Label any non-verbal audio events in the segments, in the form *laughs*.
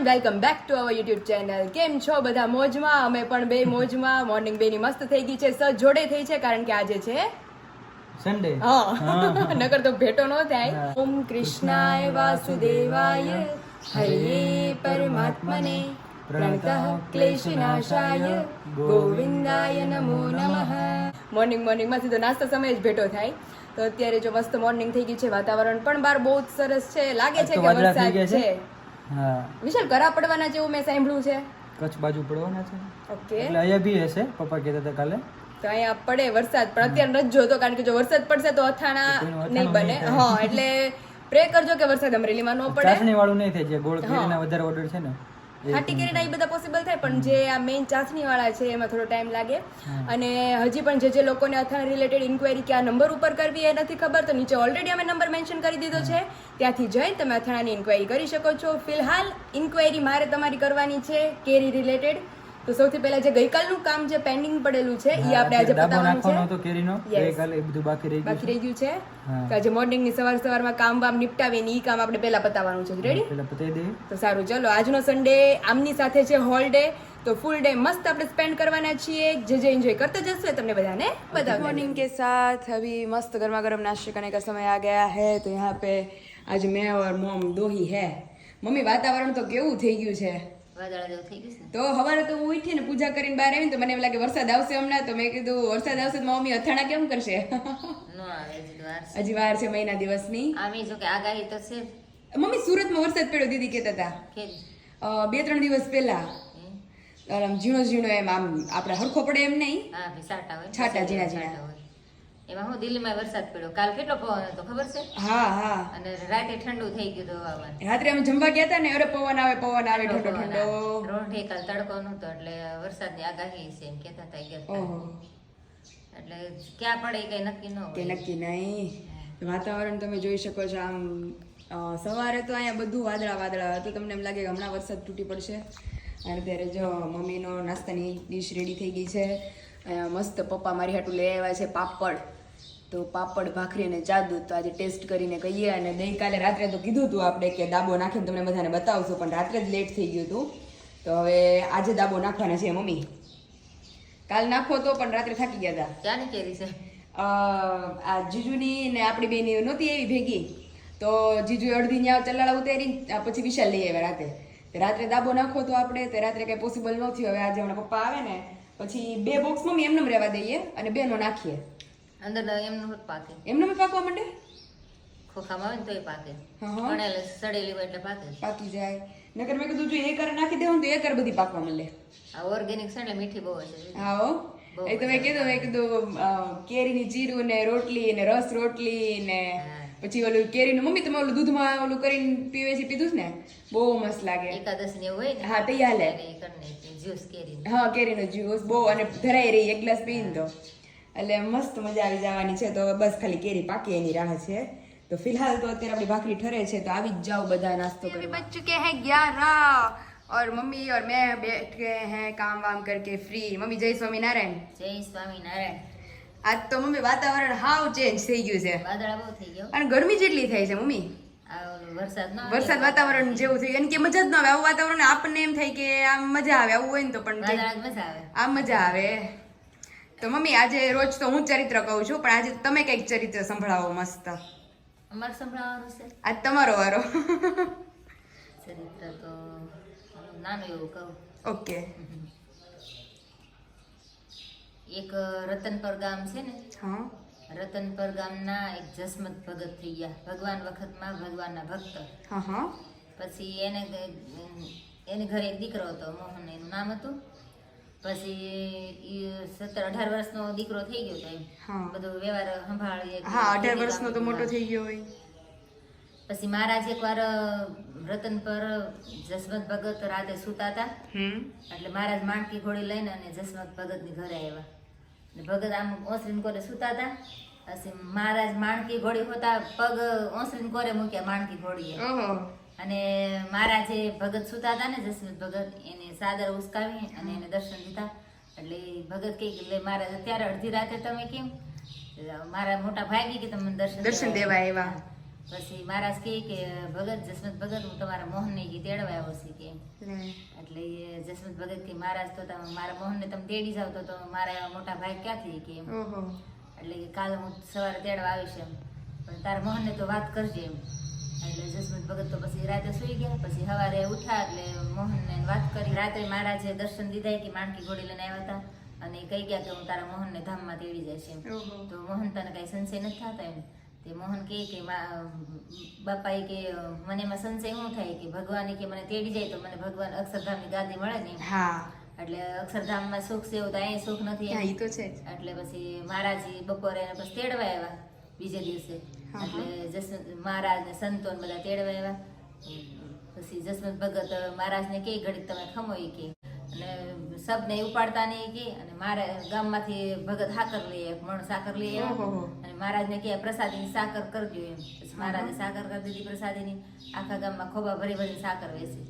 Everyone welcome back to our YouTube channel કેમ છો બધા મોજમાં? અમે પણ બે મોજમાં. મોર્નિંગ બે ની મસ્ત થઈ ગઈ છે. સ જોડે થઈ છે કારણ કે આજે છે સન્ડે હા. નકર તો ભેટો ન થાય. ઓમ કૃષ્ણાય વાસુદેવાય. હરે પરમાત્મને. પ્રણતઃ ક્લેશનાશાય. ગોવિંદાય નમો નમઃ. મોર્નિંગ મોર્નિંગમાં સીધો નાસ્તા સમયે જ ભેટો થાય. તો અત્યારે જો મસ્ત મોર્નિંગ થઈ ગઈ છે. વાતાવરણ પણ બહાર બહુ જ સરસ છે. લાગે છે કે વરસાદ છે. હા. વિશાલ કરા પડવાના જેવું મેં સાંભળ્યું છે? કચ્છ બાજુ પડવાના છે. ઓકે. એટલે અહીંયા બી હશે પપ્પા કહેતા હતા કાલે. તો અહીંયા પડે વરસાદ પણ અત્યારે નથી જોતો કારણ કે જો વરસાદ પડશે તો અથાણા નહીં બને. હા એટલે પ્રે કરજો કે વરસાદ અમરેલીમાં ન *laughs* પડે. ચાસણી વાળું નહીં થાય જે ગોળ કેરીના વધારે ઓર્ડર છે ને. ખાટી કેરીના એ બધા પોસિબલ થાય પણ જે આ મેઇન ચાસણી વાળા છે એમાં થોડો ટાઈમ લાગે. અને હજી પણ જે જે લોકોને અથાણા રિલેટેડ ઇન્ક્વાયરી કે આ નંબર ઉપર કરવી એ નથી ખબર તો નીચે ઓલરેડી અમે નંબર મેન્શન કરી દીધો છે. ત્યાંથી જઈને તમે અથાણાની ઇન્ક્વાયરી કરી શકો છો. ફિલહાલ ઇન્ક્વાયરી મારે તમારી કરવાની છે કેરી રિલેટેડ તો સૌથી પહેલા જે ગઈકાલનું કામ જે પેન્ડિંગ પડેલું છે એ આપણે આજે પતાવવાનું છે. કેરીનો ગઈકાલે બધું બાકી રહી બાકી રહી ગયું છે. તો આજે મોર્નિંગની સવાર સવારમાં કામ બામ નિપટાવે ને એ કામ આપણે પહેલા પતાવવાનું છે. રેડી પહેલા પતાવી દઈએ. તો સારું ચલો. આજનો સન્ડે આમની સાથે છે હોલ ડે તો ફૂલ ડે મસ્ત આપણે સ્પેન્ડ કરવાના છીએ. જે જે એન્જોય કરતા જશો તમને બધાને બતાવ મોર્નિંગ કે સાથ. હવે મસ્ત ગરમા ગરમ નાશ્તે કરને કા સમય આ ગયા હે તો યહાં પે આજ મેં ઓર મોમ દોહી હે. મમ્મી વાતાવરણ તો કેવું થઈ ગયું છે? તો હવારે તો હું ઉઠી ને પૂજા કરીને બહાર આવીને તો મને એમ લાગે વરસાદ આવશે હમણાં. તો મેં કીધું વરસાદ આવશે તો મમ્મી અથાણા કેમ કરશે? *laughs* હજી વાર છે. મહિના દિવસની. આમે જો કે આગાહી તો છે મમ્મી સુરતમાં વરસાદ પડ્યો દીદી કહેતા હતા. બે ત્રણ દિવસ પહેલા. આમ ઝીણો ઝીણો એમ આમ આપણે હરખો પડે એમ નહીં. છાટા ઝીણા ઝીણા. એમાં હું દિલ્હીમાં વરસાદ પડ્યો. કાલ કેટલો પવન હતો ખબર છે? હા હા. અને રાતે ઠંડુ થઈ ગયું હતું રાત્રે અમે જમવા ગયા હતા ને અરે પવન આવે પવન આવે ઠંડો ઠંડો રોંઢે કાલ તડકો નહોતો એટલે વરસાદની આગાહી છે એમ કહેતા હતા ગયા એટલે ક્યાં પડે કઈ નક્કી ન કે નક્કી નહીં. વાતાવરણ તમે જોઈ શકો છો આમ સવારે તો અહીંયા બધું વાદળા વાદળા હતું. તમને એમ લાગે કે હમણાં વરસાદ તૂટી પડશે. અને અત્યારે જો મમ્મીનો નાસ્તાની ડીશ રેડી થઈ ગઈ છે. મસ્ત પપ્પા મારી હાટું લઈ આવ્યા છે પાપડ. તો પાપડ ભાખરી અને જાદુ તો આજે ટેસ્ટ કરીને કહીએ અને ગઈકાલે રાત્રે તો કીધું હતું આપણે કે દાબો નાખીને તમને બધાને બતાવશું પણ રાત્રે જ લેટ થઈ ગયું હતું. તો હવે આજે દાબો નાખવાના છે મમ્મી. કાલ નાખો તો પણ રાત્રે થાકી ગયા હતા ક્યાંની કેરી છે? આ જીજુની ને આપણી બેની નહોતી એવી ભેગી. તો જીજુ અડધી ન્યા ચલાળા ઉતારી પછી વિશાલ લઈ આવ્યા રાતે. રાત્રે દાબો નાખો તો આપણે તે રાત્રે કંઈ પોસિબલ ન થયું. હવે આજે હમણાં પપ્પા આવે ને પછી બે બોક્સ મમ્મી એમને રહેવા દઈએ અને બેનો નાખીએ. અંદર એમનું પાકે. એમને પાકવા માંડે? ખોખામાં આવે ને તોય પાકે. એટલે સડેલી હોય એટલે પાકે પાકી જાય. નકર મેં કીધું જો એકર નાખી દેવું તો એકર બધી પાકવા મળે આ ઓર્ગેનિક છે એટલે મીઠી બહુ હશે. હા હો. એ તો મેં કીધું મેં કીધું કેરીની જીરું ને રોટલી ને રસ રોટલી ને પછી ઓલું કેરીનું મમ્મી તમે ઓલું દૂધમાં ઓલું કરીને પીવે છે પીધું ને? બહુ મસ્ત લાગે. એકાદશ ને હોય ને? હા, તૈયાર એ જ્યુસ કેરી હા કેરીનો જ્યુસ બહુ અને ધરાઈ રહી એક ગ્લાસ પીને તો એટલે મસ્ત મજા આવી જવાની છે તો બસ ખાલી કેરી પાકી એની રાહ છે તો ફિલહાલ તો અત્યારે આપણી ભાખરી ઠરે છે તો આવી જ જાઓ બધા નાસ્તો કરવા બચ ચુકે हैं ग्यारह और मम्मी और मैं बैठ गए हैं काम वाम करके फ्री मम्मी जय સ્વામિનારાયણ જય સ્વામિનારાયણ આજ તો મમ્મી વાતાવરણ હાવ ચેન્જ થઈ ગયું છે વાદળા બહુ થઈ ગયો અને ગરમી જેટલી થાય છે મમ્મી આ ઓલું વરસાદ ના વરસાદ વાતાવરણ જેવું થયું એને કે મજા જ ન આવે આવું વાતાવરણ આપણને એમ થાય કે આમ મજા આવે આવું હોય ને તો પણ કંઈક વાદળા જ મજા આવે આ મજા આવે તો મમ્મી આજે રોજ તો હું ચરિત્ર કહું છું પણ આજે તમે કંઈક ચરિત્ર સંભળાવો મસ્ત. અમારે સંભળાવવાનું છે. આજ તમારો વારો. ચરિત્ર તો નાનું એવું કહું. ઓકે. એક રતનપર ગામ છે ને? હા. રતનપર ગામના એક જસમત ભગત થઈ ગયા. ભગવાન વખતમાં ભગવાનના ભક્ત. હા હા. પછી એને એને ઘરે એક દીકરો હતો મોહન એનું નામ હતું. પછી સત્તર અઢાર વર્ષનો દીકરો થઈ ગયો હતો એમ બધો વ્યવહાર સંભાળી હા અઢાર વર્ષનો તો મોટો થઈ ગયો હોય. પછી મહારાજ એકવાર રતન પર જસવંત ભગત રાતે સૂતા હતા. એટલે મહારાજ માણકી ઘોડી લઈને અને જસવંત ભગતની ઘરે આવ્યા. અને ભગત આમ ઓસરીને કોરે સૂતા હતા. પછી મહારાજ માણકી ઘોડી હોતા પગ ઓસરીને કોરે મૂક્યા માણકી ઘોડીએ. ઓહો મારા જે ભગત સુતા હતા ને જસવંત ભગત એને સાદર ઉસકાવી અને એને દર્શન દીધા. એટલે ભગત કહે કે મારા અત્યારે અડધી રાતે તમે કેમ? મારા મોટા ભાઈ કે તમને મને દર્શન દર્શન દેવા એવા પછી મહારાજ કહે કે ભગત જસમત ભગત હું તમારા મોહનને ઈ તેડવા આવ્યો છું કે. એટલે જસમત ભગત કે મહારાજ તો તમે મારા મોહનને તમે તેડી જાવ તો મારા એવા મોટા ભાઈ ક્યાંથી કે એટલે કે કાલે હું સવારે તેડવા આવીશ એમ. પણ તારા મોહનને તો વાત કરજે એમ. એટલે જસવંત ભગત તો પછી રાતે સુઈ ગયા પછી સવારે ઉઠ્યા એટલે મોહનને વાત કરી. રાત્રે મહારાજે દર્શન દીધા કે માણકી ઘોડી લઈને આવ્યા હતા અને કહી ગયા કે હું તારા મોહનને ધામમાં તેડી જઈશ એમ. તો મોહન તને કઈ સંશય નથી થતા એમ? તે મોહન કહે કે મા- બાપા એ કે મને એમાં સંશય શું થાય કે ભગવાન કે મને તેડી જાય તો મને ભગવાન અક્ષરધામની ગાદી મળે ને. હા. એટલે અક્ષરધામમાં સુખ છે એવું તો અહીંયા સુખ નથી તો છે એટલે પછી મહારાજી બપોરે એને પછી તેડવા આવ્યા બીજે દિવસે. એટલે જસવંત મહારાજ ને સંતો ને બધા તેડવા આવ્યા. પછી જસવંત ભગત મહારાજ ને કે ઘડીક તમે ખમો એ કે. અને સબને ઉપાડતા નહીં કે અને મારા ગામમાંથી ભગત સાકર લઈ આવ્યા, મણ સાકર લઈ આવ્યો. અને મહારાજને કે પ્રસાદીની સાકર કરજો એમ. પછી મહારાજે સાકર કરી દીધી પ્રસાદીની. આખા ગામમાં ખોબા ભરી ભરી સાકર વેચી.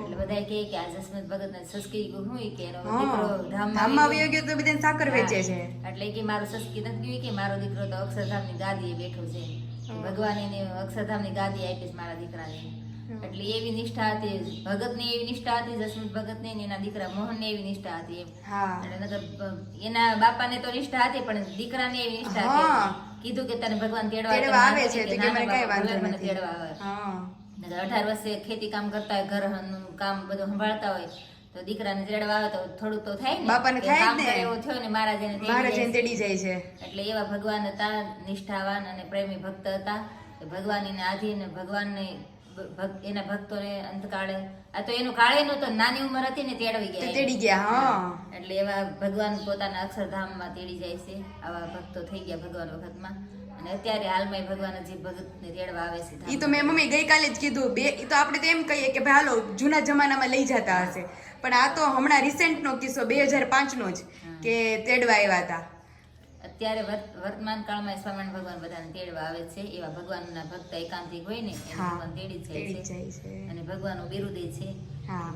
એટલે બધા કહે કે આ જસવંત ભગત ને સસકી હું કે? એનો દીકરો ધામમાં ધામમાં આવી ગયો. તો બધાને સાકર વેચે છે. એટલે કે મારો સસકી નથી ગયું કે મારો દીકરો તો અક્ષરધામની ગાદીએ બેઠો છે. ભગવાન એને અક્ષરધામની ગાદી આપી છે મારા દીકરાને. એટલે એવી નિષ્ઠા હતી ભગતની એવી નિષ્ઠા હતી જસવંત ભગત ને એના દીકરા મોહનને એવી નિષ્ઠા હતી એમ. હા. એટલે નકર બ- એના તો નિષ્ઠા હતી પણ દીકરા ને એવી નિષ્ઠા હતી. કીધું કે તને ભગવાન તેડવા આવે છે કે તો કે ના, મને કઈ વાંધો મને તેડવા આવે. અઢાર વર્ષે ખેતી કામ કરતા હોય ઘર કામ બધું સંભાળતા હોય તો દીકરાને ચડવા આવે તો થોડુંક તો થાય ને. બાપાને થાય ને. એવો થયો ને મારા જેને મારા જેને તેડી જાય છે. એટલે એવા ભગવાન હતા નિષ્ઠાવાન અને પ્રેમી ભક્ત હતા. કે ભગવાન એને આધીન ભગવાનને એના ભક્તોને અંતકાળે આ તો એનું કાળે નહોતો નાની ઉંમર હતી ને તેડવી તો ગયા તેડી ગયા હા. એટલે એવા ભગવાન પોતાના અક્ષરધામમાં તેડી જાય છે. આવા ભક્તો થઈ ગયા ભગવાન વખતમાં. અને અત્યારે હાલમાં ભગવાન હજી ભગતને તેડવા આવે છે ઈ તો મેં મમ્મી ગઈકાલે જ કીધું બે ઈ તો આપણે તો એમ કહીએ કે ભાઈ હાલો જૂના જમાનામાં લઈ જતા હશે. પણ આ તો હમણાં રિસેન્ટનો કિસ્સો બે હજાર પાંચનો જ કે તેડવા આવ્યા હતા. અત્યારે વર્તમાન કાળમાં સ્વામિનારાયણ ભગવાન બધાને તેડવા આવે છે એવા ભગવાનના ભક્ત એકાંતિક હોય ને ભગવાન તેડી જાય છે. અને ભગવાનનું બિરુદે છે.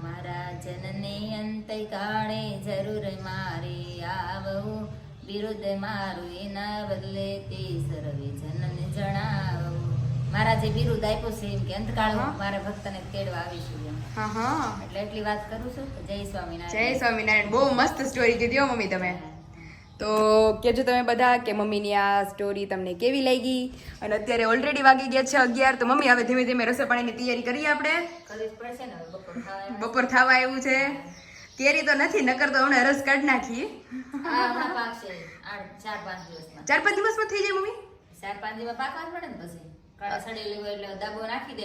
મારા જનને અંત કાળે જરૂર મારે આવવું. બિરુદ મારું એના બદલે તે સર્વે જનને જણાવવું મારા જે બિરુદ આપ્યું છે એમ કે અંતકાળ હું મારા ભક્તને તેડવા આવીશું એમ. હા હા. એટલે એટલી વાત કરું છું. જય જય સ્વામિનારાયણ. સ્વામિનારાયણ બહુ મસ્ત સ્ટોરી કીધી મમ્મી તમે. તો કહેજો તમે બધા કે મમ્મીની આ સ્ટોરી તમને કેવી લાગી? અને અત્યારે ઓલરેડી વાગી ગયા છે અગિયાર તો મમ્મી હવે ધીમે ધીમે રસોઈ પાણીની તૈયારી કરીએ આપણે. બપોર બપોર થવા આવ્યું છે. કેરી તો નથી નકર તો હમણાં રસ કાઢ નાખીએ. ચાર પાંચ દિવસમાં. થઈ જાય મમ્મી? ચાર પાંચ દિવસ પાકવા પડે ને પછી? દે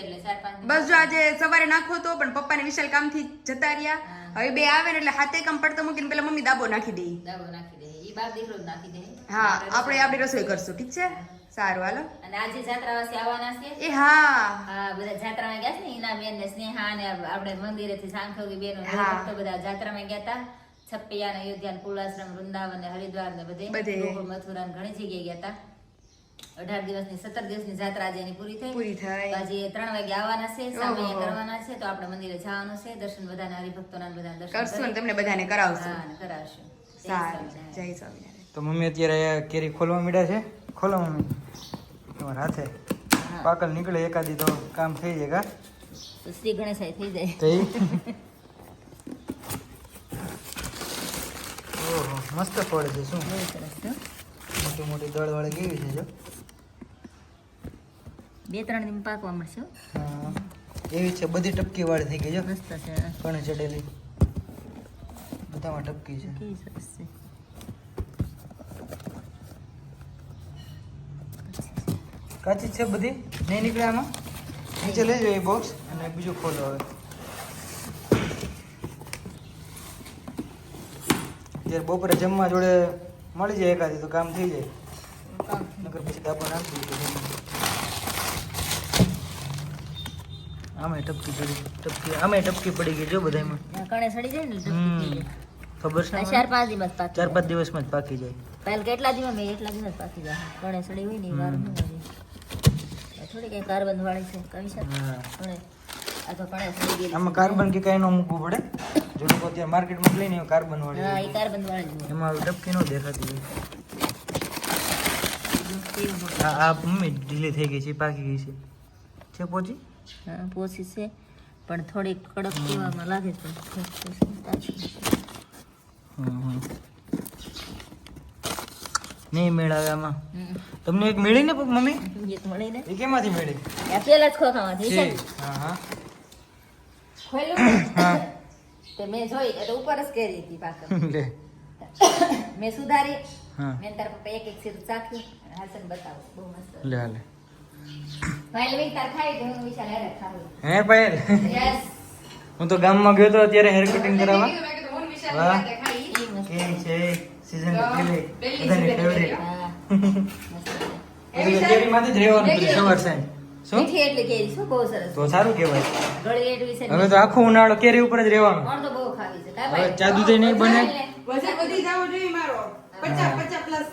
બસ જો આજે સવારે નાખો તો પણ પપ્પા ને વિશાલ કામથી જતા રહ્યા. હવે બે આવે ને એટલે હાથે કામ પડતો મૂકીને પેલા મમ્મી દાબો નાખી દઈ દાબો નાખી હા આપણે આપણી રસોઈ કરશું ઠીક છે? સારું હાલો. અને આજે જાત્રાવાસી આવવાના છે? એ હા. હા બધા જાત્રામાં ગયા છે ને? ઈના બેન ને સ્નેહા ને આપણે મંદિરેથી સાંખોગી બેનો ને બધા જાત્રામાં ગયા હતા છપ્પિયા ને અયોધ્યા ને પૂર્વાશ્રમ વૃંદાવન ને હરિદ્વાર ને બધે. મથુરા ને ઘણી જગ્યાએ ગયા હતા અઢાર દિવસની સત્તર દિવસની જાત્રા આજે એની પૂરી થઈ. પૂરી થઈ. આજે ત્રણ વાગે આવવાના છે સામે કરવાના છે. તો આપણે મંદિરે જવાનું છે. દર્શન બધાના હરિભક્તોના ના બધા દર્શન કરશું તમને બધાને કરાવશું. હા, કરાવશું. સારું જય સ્વામિનારાયણ. તો મમ્મી અત્યારે આ કેરી ખોલવા માંડ્યા છે? ખોલો મમ્મી. તમારા હાથે. પાકલ નીકળે એકાદી તો કામ થઈ જાય કા? શ્રી ગણેશાય થઈ જાય. *laughs* ઓહો મસ્ત ફળ છે શું? મોટી મોટી દળ વાળી કેવી છે જો? બે ત્રણ દિન પાકવા મળશે હા. એવી છે બધી ટપકી વાળી થઈ ગઈ જો? મસ્ત છે. ઘણી ચડેલી. બધામાં ટપકી છે. કાચી છે બધી? નહીં નીકળે આમાં? નીચે લેજો એ બોક્સ અને બીજું ખોલો હવે. જ્યારે બપોરે જમવા જોડે મળી જાય એકાદી તો કામ થઈ જાય. નકર પછી દાબો નાખી આમે ટપકી પડી ટપકી આમે ટપકી પડી ગઈ જો બધામાં કણે સડી જાય ને ખબર છે? ચાર પાંચ દિવસ પાકી ચાર પાંચ દિવસમાં જ પાકી જાય. પહેલ કેટલા દિવસ મેં એટલા દિવસ પાકી જાય. કણે સડી હોય ને વાર થોડી કઈ કાર્બન વાળી છે. કઈ છે? આમાં કાર્બન કે કાંઈ ન મૂકવું પડે. જો લોકો અત્યારે માર્કેટમાં લઈને કાર્બન હા એ કાર્બન વાળી એમાં ન દેખાતી હોય. આ મમ્મી ઢીલી થઈ ગઈ છે પાકી ગઈ છે. છે પોચી? હા પોસી છે. પણ થોડી કડક પીવામાં લાગે છે પોસી પાછી છે. હમ હમ. નહીં મેળાવે આમાં. તમને એક મળી ને મમ્મી? એક મળી ને. એ કેમાંથી મળી? આ પેલા જ ખોખામાંથી છે. હા હા. ખોલ્યું હા. તે મેં જોઈ એટલે ઉપર જ કરી હતી પાછળ. લે. મેં સુધારી. હા. મેં તાર પપ્પા એક એક સીધ ચાખ્યું. હાસન બતાવો. બહુ મસ્ત લે હાલે. ભાઈ લઈ તાર ખાઈ તો હું વિશાલ હેરે ખાવું હે યસ હું તો ગામમાં ગયો તો અત્યારે હેર કટિંગ કરાવવા. વાહ. સાથે છે સીઝન પહેલી. બધાની ફેવરેટ હા. *laughs* મસ્ત છે. જ રહેવાનું સવાર સાંજ. શું? એટલે કેરી શું? બહુ સરસ. તો સારું કહેવાય. ગળી એટલી છે હવે તો આખો ઉનાળો કેરી ઉપર જ રહેવાનું. કોણ તો બહુ ખાવી છે? હવે ચાદુ ચા નહીં બને? વજન વધી જવું જોઈએ મારો. પચાસ પચાસ પ્લસ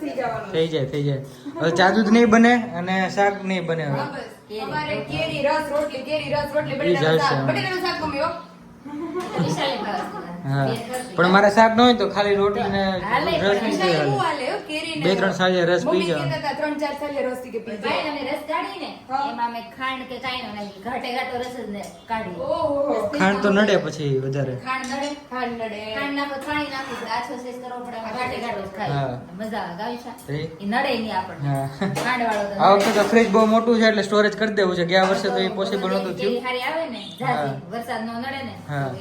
થઈ જાય થઈ જાય. હવે ચા જ નહીં બને અને શાક નહીં બને હવે. અમારે કેરી રસ રોટલી કેરી રસ રોટલી બટેટાનું શાક. બટેટાનું શાક ગમ્યો વિશાલે ભાવે છે. હા. પણ મારે શાક ન હોય તો ખાલી રોટલી ને રસ પી જાય. બે ત્રણ સાજે રસ પી હતા, ત્રણ ચાર સાજે રસ કે પી જાય. અને રસ કાઢીને. એમાં મે ખાંડ કે કાઈ ન ઘાટે ઘાટો રસ જ ને કાઢી ઓહો. ખાંડ તો નડે પછી વધારે. ખાંડ નડે? ખાંડ નડે. ખાંડ નાખો છાણી નાખી આછો સેસ કરવો પડે ઘાટે ઘાટો ખાઈ મજા આવે ગાવી છે એ? નડે નહીં આપણને. ખાંડ વાળો તો આ વખતે તો ફ્રીજ બહુ મોટું છે એટલે સ્ટોરેજ કરી દેવું છે ગયા વર્ષે તો એ પોસિબલ નહોતું થયું. આવે ને વરસાદ નો નડે ને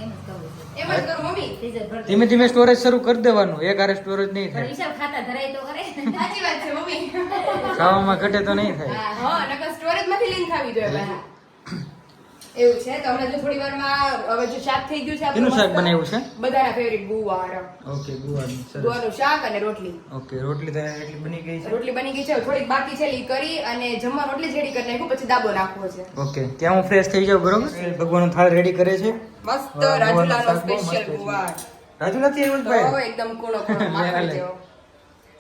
એમ જ કરવું છે. ધીમે ધીમે સ્ટોરેજ શરૂ કરી દેવાનું. એક હારે સ્ટોરેજ નહીં થાય. વિશાલ ખાતા ધરાય તો કરે *laughs* સાચી વાત છે મમ્મી. ખાવામાં ઘટે તો નહીં થાય. હા. નકર સ્ટોરેજમાંથી લઈને ખાવી જોઈએ બહાર. એવું છે? તો હમણાં જો થોડી વારમાં હવે જો શાક થઈ ગયું છે આપણું શાક બનાવ્યું છે? બધાના ફેવરિટ ગુવાર. ઓકે ગુવારનું સરસ. ગુવારનું શાક અને રોટલી. ઓકે રોટલી તો એટલી બની ગઈ છે? રોટલી બની ગઈ છે થોડીક બાકી છે ઈ કરી અને જમવા રોટલી જ કરી નાખ્યું પછી દાબો નાખવો છે. ઓકે ત્યાં હું ફ્રેશ થઈ જાઉં બરોબર? ભગવાનનો થાળ રેડી કરે છે. મસ્ત રાજુલાનો સ્પેશિયલ ગુવાર. રાજુ નથી આવ્યું *laughs* તો એકદમ કૂણો કૂણો માખણ. જેવો.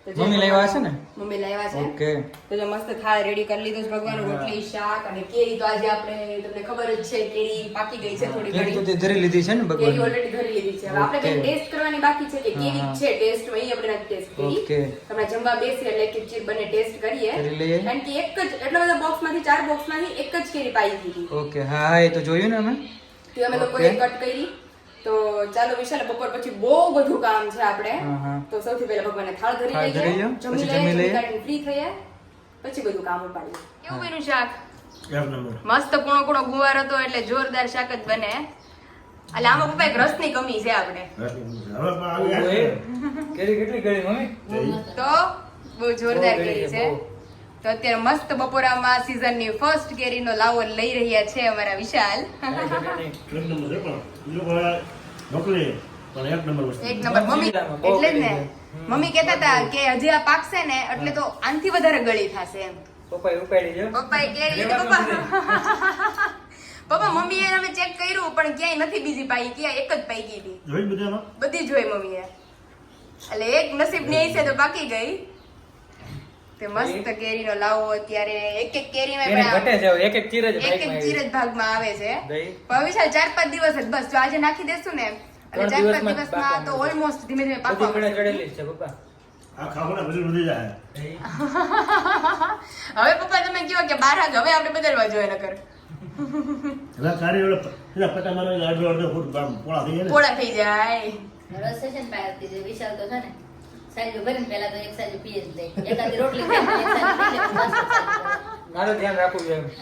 મમ્મી લાવ્યા છે ને? મમ્મી લાવ્યા છે. ઓકે. તો જો મસ્ત થાળ રેડી કરી લીધો છે ભગવાન રોટલી શાક અને કેરી. તો આજે આપણે તમને ખબર જ છે કેરી પાકી ગઈ છે થોડી કેરી તો તે ધરી લીધી છે ને કેરી ઓલરેડી ધરી લીધી છે. હવે આપણે કઈ ટેસ્ટ કરવાની બાકી છે કે કેવી છે ટેસ્ટમાં ઈ આપણે ટેસ્ટ કરી. ઓકે. તમે જમવા બેસી એટલે એક એક ચીર બને ટેસ્ટ કરીએ. કારણ કે એક જ એટલા બધા બોક્સમાંથી ચાર બોક્સમાંથી એક જ કેરી પાઈ દીધી. ઓકે. હા હા એ તો જોયું ને અમે. તો અમે લોકોએ કટ કરી. તો ચાલો વિશાલ બપોર પછી બહુ બધું કામ છે આપણે. તો સૌથી પહેલા ભગવાનને થાળ ધરી લઈએ. જમી લઈએ ફ્રી થઈએ. પછી બધું કામ ઉપાડીએ. કેવું બન્યું શાક? મસ્ત કુણો કુણો ગુવાર હતો એટલે જોરદાર શાક જ બને. એટલે આમાં પપ્પા એક રસની કમી છે. આપણે કેટલી કરી મમ્મી? તો બહુ જોરદાર કેરી છે. તો અત્યારે મસ્ત બપોરામાં સીઝનની ફર્સ્ટ કેરીનો લાવો લઈ રહ્યા છે અમારા વિશાલ. એક નંબર છે પણ બીજું કોઈ મોકલી પણ એક નંબર વસ્તુ એક નંબર મમ્મી. એટલે જ ને. મમ્મી કહેતા હતા કે હજી આ પાકશે ને એટલે તો આનથી વધારે ગળી થશે એમ. પપ્પાએ ઉપાડી જો પપ્પાએ કેરી પપ્પા. પપ્પા મમ્મીએ અમે ચેક કર્યું પણ ક્યાંય નથી બીજી પાઈ ક્યાંય એક જ પાઈ ગઈ હતી બધી જોઈ મમ્મીએ. એટલે એક નસીબની છે તો બાકી ગઈ. તે મસ્ત કેરીનો લાવો અત્યારે. એક એક કેરીમાં કેરી પણ ઘટે છે એક એક ચીર જ એક એક ચીર જ ભાગમાં આવે છે. પણ વિશાલ ચાર પાંચ દિવસ જ બસ. જો આજે નાખી દેશું ને એટલે ચાર પાંચ દિવસમાં તો ઓલમોસ્ટ ધીમે ધીમે બધી પાકવા કણે ચડેલી છે પપ્પા. બધું *laughs* હવે પપ્પા તમે કહો કે બાર વાગે? હવે આપણે બદલવા જોઈએ નકર. હવે કાર્ય ઓલો પેલા પટા મારો અડધો અડધો ફૂટ પોળા થઈ જાય પોળા થઈ જાય. રસ છે ને વિશાલ તો છે ને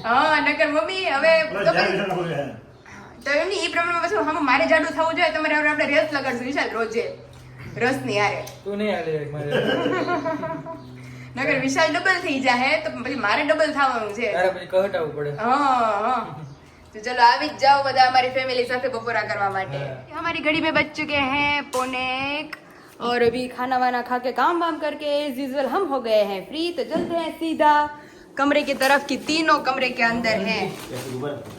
હા નકર મમ્મી હવે તો એ પ્રમાણે મારે જાડું થવું જોઈએ તમારે હવે આપણે રસ લગાડશું. વિશાલ રોજે રસની હારે. તું નહીં નગર વિશાલ ડબલ થઈ જાય તો પછી મારે ડબલ થવાનું છે. હા હા. તો ચલો આવી જ જાઓ બધા અમારી ફેમિલી સાથે બપોરા કરવા માટે. અમારી ઘડી મેં બચ ચુકે હે પોને और अभी खाना वाना खा के काम वाम करके एज यूजल हम हो गए हैं फ्री तो चलते हैं सीधा कमरे की तरफ की तीनों कमरे के अंदर हैं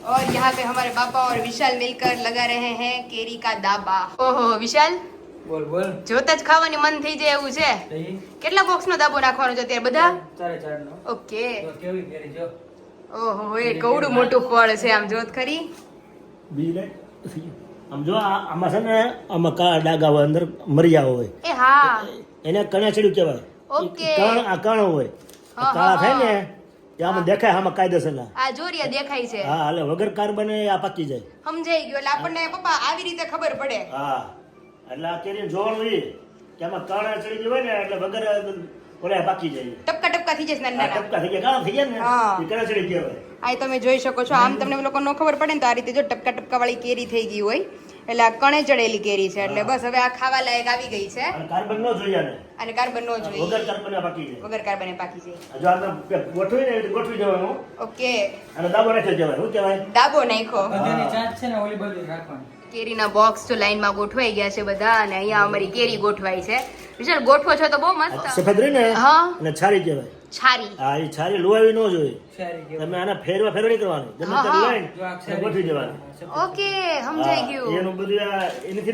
और यहाँ पे हमारे पापा और विशाल मिलकर लगा रहे हैं केरी का दाबा ओहो विशाल બોલ બોલ જોતા જ ખાવાની મન થઈ જાય એવું છે દહીં કેટલા બોક્સ નો દાબો નાખવાનો છે અત્યારે બધા ચારે ચાર નો ઓકે તો કેવી કેરી જો ઓહો એ કવડું મોટું ફળ છે આમ જોત ખરી બીજું કઈ? આમ જો આમાં છે ને આમાં કાળા ડાગા હોય અંદર મરિયા હોય. એ હા. એને કણાચડ્યું કહેવાય. ઓકે. કણ આ કણ હોય. હા, કાળા થાય ને આમાં દેખાય આમાં કાયદેસરના. આ જોરિયા દેખાય છે. હા એટલે વગર કાર્બને આ પાકી જાય. સમજાઈ ગયો. એટલે આપણને પપ્પા આવી રીતે ખબર પડે. હા. એટલે આ કેરી જોર એ કે આમાં કાણા ચડી ગયું હોય ને એટલે વગર ઓલા પાકી જાય. ટપકા ટપકા થઈ જશે નાના ટપકા થઈ ગયા. કાળા થઈ ગયા ને હા. એ કાણા ચડી ગયા હોય આ તમે જોઈ શકો છો. આમ તમને લોકો ન ખબર પડે ને તો આ રીતે જો ટપકા ટપકા વાળી કેરી થઈ ગઈ હોય. એટલે આ કણે ચડેલી કેરી છે. એટલે બસ હવે આ ખાવા લાયક આવી ગઈ છે. અને કાર્બન ન જોઈએ અને કાર્બન નો જોઈએ. વગર કાર્બન પાકી જાય. વગર કાર્બન પાકી જાય. જો આને ગોઠવી ને ગોઠવી દેવાનું ઓકે. અને દાબો નાખી દેવાય શું કહેવાય? ડાબો નાખો બધાની ચાટ છે ને ઓલી બધી રાખવાની. કેરીના બોક્સ જો લાઈનમાં ગોઠવાઈ ગયા છે બધા અને અહીંયા અમારી કેરી ગોઠવાઈ છે. વિશાલ ગોઠવો છો તો બહુ મસ્ત. સફેદ રહી ને હા. અને છારી કહેવાય. છારી. હા એ છારી લોહાવી ન જોઈએ. તમે આના ફેરવા ફેરવા નહીં કરવાની. ગમે હા, ત્યારે હા. લઈને જો આ અને સારી ગોઠવી દેવાની ઓકે સમજાઈ ગયું. એનું બધું આ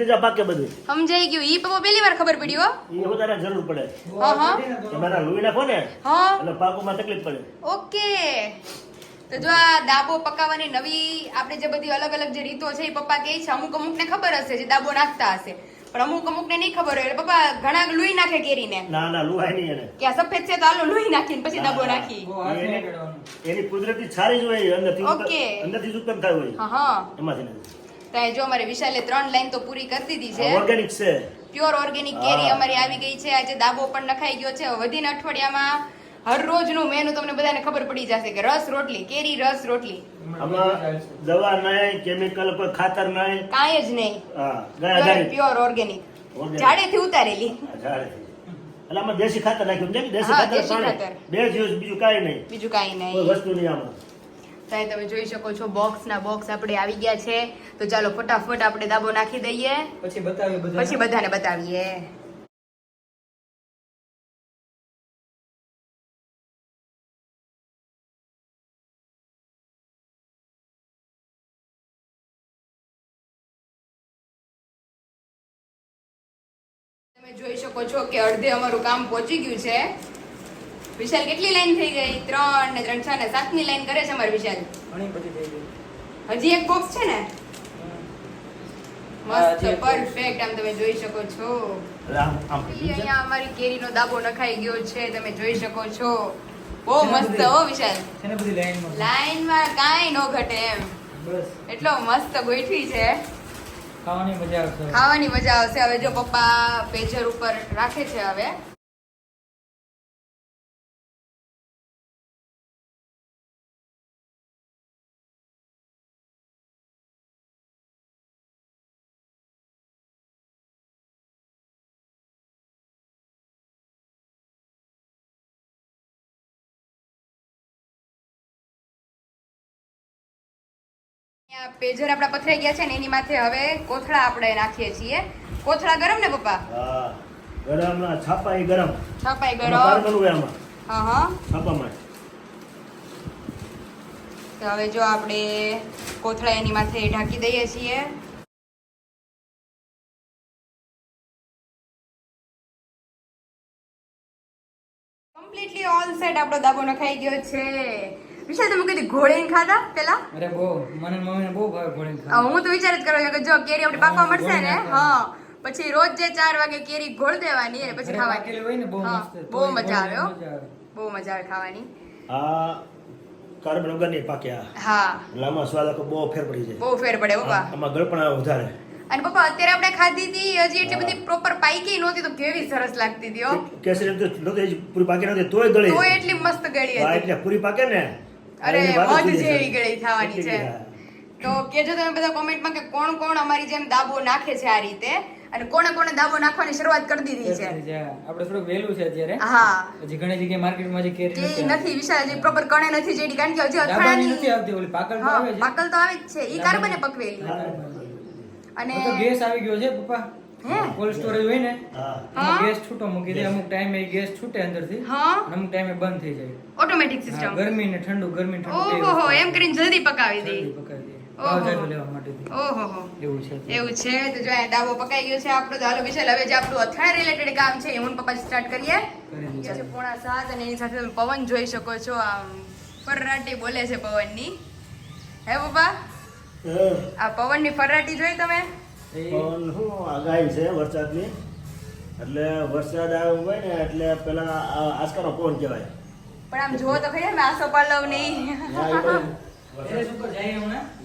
જ આ બધું. સમજાઈ ગયું. ઈ પપ્પા પહેલી વાર ખબર પડી હો. એ વધારે જરૂર પડે. હા હા. કે મારા નાખો ને એટલે પાકોમાં તકલીફ પડે. ઓકે. તો જો આ દાબો પકાવવાની નવી આપણે જે બધી અલગ અલગ જે રીતો છે એ પપ્પા કહે છે અમુક અમુક ને ખબર હશે જે દાબો નાખતા હશે. પણ અમુક અમુક ને નહીં ખબર હોય. એટલે પપ્પા ઘણા લુઈ નાખે કેરીને. ના ના લુહાય નહીં એને. કે સફેદ છે તો આલો લુઈ નાખીને પછી દબો નાખી. એની કુદરતી છારી જ હોય અંદરથી ઓકે. અંદરથી જ ઉત્પન્ન થાય હોય. હા હા. એમાંથી નહીં. તો જો અમારે વિશાલે ત્રણ લાઈન તો પૂરી કરી દીધી છે. ઓર્ગેનિક છે. પ્યોર ઓર્ગેનિક કેરી અમારી આવી ગઈ છે. આજે દાબો પણ નખાઈ ગયો છે. વધીને અઠવાડિયામાં હર રોજનું મેનુ તમને બધાને ખબર પડી જશે કે રસ રોટલી કેરી રસ રોટલી. આમાં દવા નહીં કેમિકલ કોઈ ખાતર નહીં. કાંઈ જ નહીં. હા પ્યોર ઓર્ગેનિક. ઝાડેથી ઉતારેલી. એટલે આમાં દેશી ખાતર નાખ્યું છે દેશી ખાતર. બે જ બીજું કાંઈ નહીં. બીજું કાંઈ કોઈ નહીં વસ્તુ નહીં આમાં. સાહેબ તમે જોઈ શકો છો બોક્સ ના બોક્સ આપણે આવી ગયા છે. તો ચાલો ફટાફટ આપણે દાબો નાખી દઈએ. પછી બતાવીએ પછી બધાને બતાવીએ. જોઈ શકો છો કે અડધે અમારું કામ પહોંચી ગયું છે. વિશાલ કેટલી લાઈન થઈ ગઈ? ત્રણ ને ત્રણ છ ને સાતની લાઈન કરે છે અમારે વિશાલ. ઘણી બધી થઈ ગઈ. હજી એક બોક્સ છે ને? મસ્ત. પરફેક્ટ આમ તમે જોઈ શકો છો. અહીંયા અમારી કેરીનો દાબો નખાઈ ગયો છે તમે જોઈ શકો છો. બહુ મસ્ત? હો વિશાલ. લાઈનમાં કાંઈ નો ઘટે એમ. એટલો મસ્ત ગોઠવી છે. ખાવાની મજા આવશે. હવે જો પપ્પા પેજર ઉપર રાખે છે હવે. પેજર આપણા પથરાઈ ગયા છે ને એની માથે હવે કોથળા આપણે નાખીએ છીએ. કોથળા ગરમ ને પપ્પા? હા ગરમ ના છાપા ગરમ છાપાઈ ગરમ. કાર્બન હોય આમાં હા હા. છાપામાં. તો હવે જો આપણે કોથળા એની માથે ઢાંકી દઈએ છીએ. કમ્પ્લીટલી ઓલ સેટ આપણો દાબો નખાઈ ગયો છે. વિશાલ તમે કદી ઘોળીને ખાધા પેલા? અરે બહુ મને મમ્મીને બહુ ભાવે ઘોળીને અ, હું તો વિચાર જ કરું છું કે જો કેરી આપણે પાકવા મળશે ને હા. પછી રોજ જે ચાર વાગે કેરી ઘોળ દેવાની અને પછી ઘરે પાકેલી હોય ને બહુ ખાવાની મસ્ત. બહુ મજા આવે. બહુ મજા આવે ખાવાની. આ કાર્બન વગરની પાક્યા. હા. લાંબા સ્વાદ આખો બહુ ફેર પડી જાય. બહુ ફેર પડે પપ્પા આમાં ગળપણ વધારે. અને પપ્પા અત્યારે આપણે ખાધી હતી હજી એટલી બધી પ્રોપર પાઈકી નહોતી તો કેવી સરસ લાગતી હતી કેસરી તો નહોતી પૂરી પાકી નથી તોય ગળી. તોય એટલી મસ્ત ગળી હતી. એટલે પૂરી પાકે ને અરે જ મધ જેવી ગળી થવાની છે. તો કેજો તમે બધા કોમેન્ટમાં કે કોણ કોણ અમારી જેમ દાબો નાખે છે આ રીતે? અને કોણે કોણે દાબો નાખવાની શરૂઆત કરી દીધી છે? આપણે થોડું વહેલું છે અત્યારે. હા. હજી ઘણી જગ્યાએ માર્કેટમાં હજી કેરી નથી નથી વિશાલ હજી પ્રોપર કણે નથી જેડી કારણ કે હજી ડાબાની નથી આવતી ઓલી પાકલ તો આવે છે. પાકલ તો આવે જ છે. ઈ કાર્બને પકવેલી. અને તો ગેસ આવી ગયો છે પપ્પા? કોલ્ડ સ્ટોરેજ હોય ને હા? ગેસ છૂટો મૂકી દે અમુક ટાઈમે ગેસ છૂટે અંદરથી હા. અમુક ટાઈમે બંધ થઈ જાય. ઓટોમેટિક સિસ્ટમ ગરમી ને ઠંડુ ગરમી ઠંડુ ઓહો એમ કરીને જલ્દી પકાવી દે. જલ્દી પકાવી દે. ઓહો. ભાવ જાજો લેવા માટે ઓહો હો. એવું છે. એવું તો જો અહીંયા દાવો પકાઈ ગયો છે આપણો તો હાલો વિશાલ હવે જે આપણું અથાણા રિલેટેડ કામ છે એ હું પપ્પા સ્ટાર્ટ કરીએ. છે પોણા સાત અને એની સાથે તમે પવન જોઈ શકો છો. આમ ફર્રાટી બોલે છે પવનની. હે પપ્પા? આ પવનની ફર્રાટી જોઈ તમે? પણ શું આગાહી છે વરસાદની. એટલે વરસાદ આવ્યો હોય ને એટલે પેલા આ કોણ કહેવાય? પણ આમ જુઓ તો ખરી આસો પાલવ નહીં.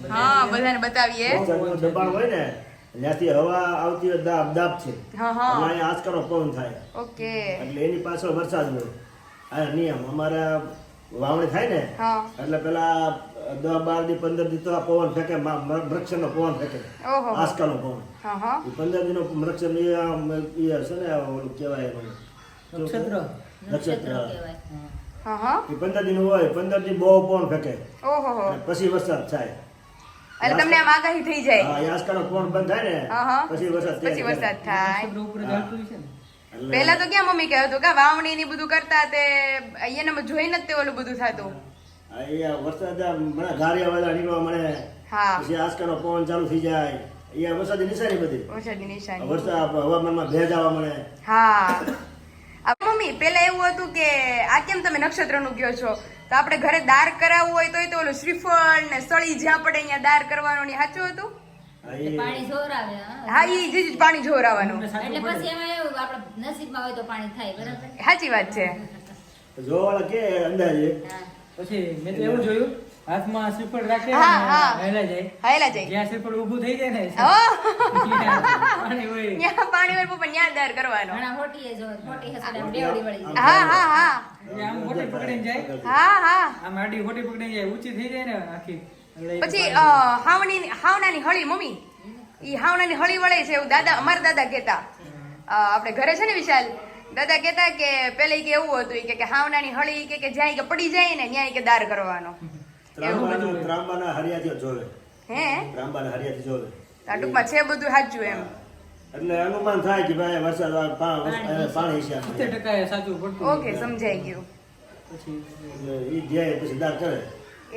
હા, બધાને બતાવીએ. દબાણ હોય ને ત્યાંથી હવા આવતી હોય દાબ છે. અહીંયા પવન થાય? ઓકે. એટલે એની પાછળ વરસાદ હોય આ નિયમ. અમારે વાવણી થાય ને એટલે પેલા દસ બાર દી પંદર દી તો આ પવન ફેંકે વૃક્ષ નો વૃક્ષનો પવન ફેંકે. ઓહો. આસકાનો પવન. હા હા. એ પંદર દિનો વૃક્ષ એ છે ને ઓલું કહેવાય નક્ષત્ર. એ પંદર દિન હોય પંદર દી બહુ પવન ફેંકે. પછી વરસાદ થાય. એટલે તમને આમ આગાહી થઈ જાય. હા આસકાનો પવન બંધ થાય ને પછી વરસાદ પછી વરસાદ થાય. પહેલા તો ક્યાં મમ્મી કહેતું કે વાવણી ની બધું કરતા તે અહીંયા જોઈને જ તે ઓલું બધું થતું. આ વરસાદ મને ગારિયા વાળા નીકળવા મળે. હા. પછી આસકાનો પવન ચાલુ થઈ જાય. અહીંયા વરસાદની નિશાની બધી. વરસાદની નિશાની. વરસાદ હવામાનમાં ભેજ આવવા મળે. હા. મમ્મી પેલા એવું હતું કે આ કેમ તમે નક્ષત્રનું કહો છો? તો આપણે ઘરે દાર કરાવવું હોય તોય તો ઓલું શ્રીફળ ને સળી જ્યાં પડે અહીંયા દાર કરવાનું ને સાચું હતું? પાણી જોરાવે હા. હા ઈ જ પાણી જોરાવાનું. એટલે પછી એમાં એવું આપણે નસીબમાં હોય તો પાણી થાય બરાબર? સાચી વાત છે. જોવાળા કે અંદાજે? હા. પછી મેં તો એવું જોયું હાથમાં શ્રીફળ રાખે હા, અને હા. વહેલા જાય. હેલા જાય. જ્યાં શ્રીફળ ઊભું થઈ જાય ને પાણી હોય. ત્યાં પાણી હોય પણ ત્યાં દર કરવાનો. ઘણા મોટી જો મોટી હશે ને આમ બેવડી વળી. હા હા હા. આમ હોટી પકડીને જાય. હા હા. આમ આડી હોટી પકડીને જાય ઊંચી થઈ જાય ને આખી. પછી હાવની હાવનાની હળી મમ્મી. ઈ હાવનાની હળી વળે છે એવું દાદા અમારા દાદા કહેતા. આપણે ઘરે છે ને વિશાલ? દાદા કહેતા કે પેલે કે એવું હતું કે કે હાવનાની હળી કે કે જ્યાં કે પડી જાય ને ત્યાં કે દાર કરવાનો. ત્રાંબાના હરિયાથી જોવે. હે? ત્રાંબાના હરિયાથી જોવે. આ ટૂંકમાં છે બધું સાચું એમ. એટલે અનુમાન થાય કે ભાઈ વરસાદ પાણી છે સાચું પડતું ઓકે સમજાઈ ગયું. પછી એ જાય પછી દાર કરે.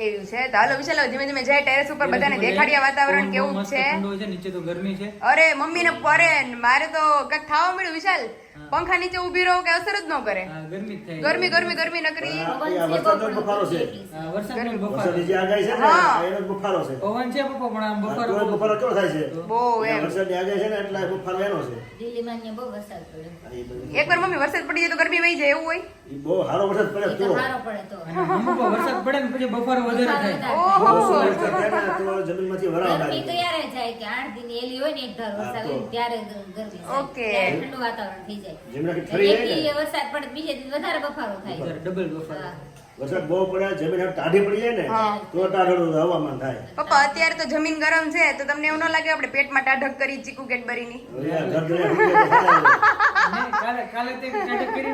એવું છે? તો હાલો વિશાલ ધીમે ધીમે જાય ટેરેસ ઉપર બધાને દેખાડ્યા વાતાવરણ કેવું છે? ઠંડો છે નીચે તો ગરમી છે. અરે મમ્મી ને પરે મારે તો કંઈક ખાવા મળ્યું વિશાલ. પંખા નીચે ઊભી રહો કે અસર જ ન કરે. ગરમી ગરમી ગરમી ન નકરી. એક આ વરસાદનો બફારો છે. હા, વરસાદનો બફારો વરસાદની જે આગાહી છે ને હા. એનો જ બફારો છે. પવન છે પપ્પા પણ આમ આ બફારો તો બહુ બફારો કેવો થાય છે? બહુ એમ. વરસાદની આગાહી છે ને એટલે આ બફારો એનો છે. દિલ્હીમાં ને બહુ વરસાદ પડે. આ ઈ બધું. એકવાર મમ્મી વરસાદ પડી જાય તો ગરમી વહી જાય એવું હોય? બહુ સારો વરસાદ પડે તો વાર વરસાદ પડે ને પછી બફારો વધારે થાય. ઓહો. જમીનમાંથી જાય કે આઠ દિન એલી હોય ને એક ધાર વરસાદ હોય ત્યારે ગરમી ઓકે. ઠંડુ વાતાવરણ થઈ જાય. જેમના ઠરી જાય ને. વરસાદ પડે બીજે દી વધારે બફારો થાય. ડબલ બફારો. વરસાદ બહુ પડે જમીન ટાઢી પડી જાય ને તો ટાઢું હવામાન થાય. પપ્પા અત્યારે તો જમીન ગરમ છે તો તમને એવું ન લાગે આપણે પેટમાં ટાઢક કરી ચીકુ કાલે કાલે તે કરી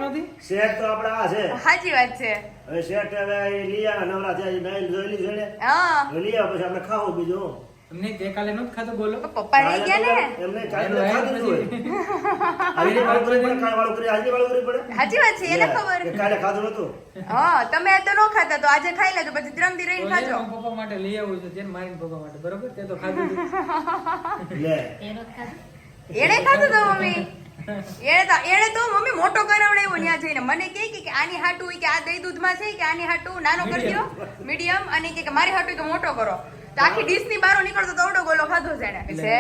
તો આપડે આ છે. સાચી વાત છે. હવે શેઠ હવે લીયા નવરા થયા જોઈ લીધું ને? હા. હવે પછી આપણે ખાવું બીજું. તમને ગઈકાલે કાલે નહોતું ખાધું? બોલો. પપ્પા રહી ગયા ને? એમને એનું ખાધું હોય. આજે વાળો કરી પડે, કાલે વાળો કરી, આજે વાળો કરી પડે. સાચી વાત છે એને ખબર. કાલે ખાધું નતું હા તમે તો નો ખાતા તો આજે ખાઈ લેજો પછી ત્રણ દી રહીને ખાજો. પપ્પા માટે લઈ આવું છું જેને મારીને પપ્પા માટે બરોબર? તે તો ખાધું લે. એનો ખાધું એણે ખાધું તો મમ્મી? એણે તો એણે તો મમ્મી મોટો કરાવડાવ્યો ત્યાં જઈને. મને કહે કે કે આની હાટું કે આ દહીં દૂધમાં છે કે આની હાટું નાનો કરી દો મીડિયમ. અને કે કે મારી હાટું કે મોટો કરો. તો આખી ડીશની બારો નીકળતો તો અવડો ગોલો ખાધો છે એને છે.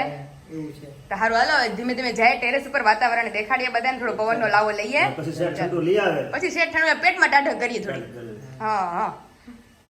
તારું હારું હાલો ધીમે ધીમે જાય ટેરેસ ઉપર વાતાવરણ દેખાડીએ બધાને થોડો પવનનો લાવો લઈએ. પછી શેઠ ઠંડુ લઈ આવે. પછી શેઠ ઠંડુ પેટમાં ટાઢક કરીએ થોડી. હા હા.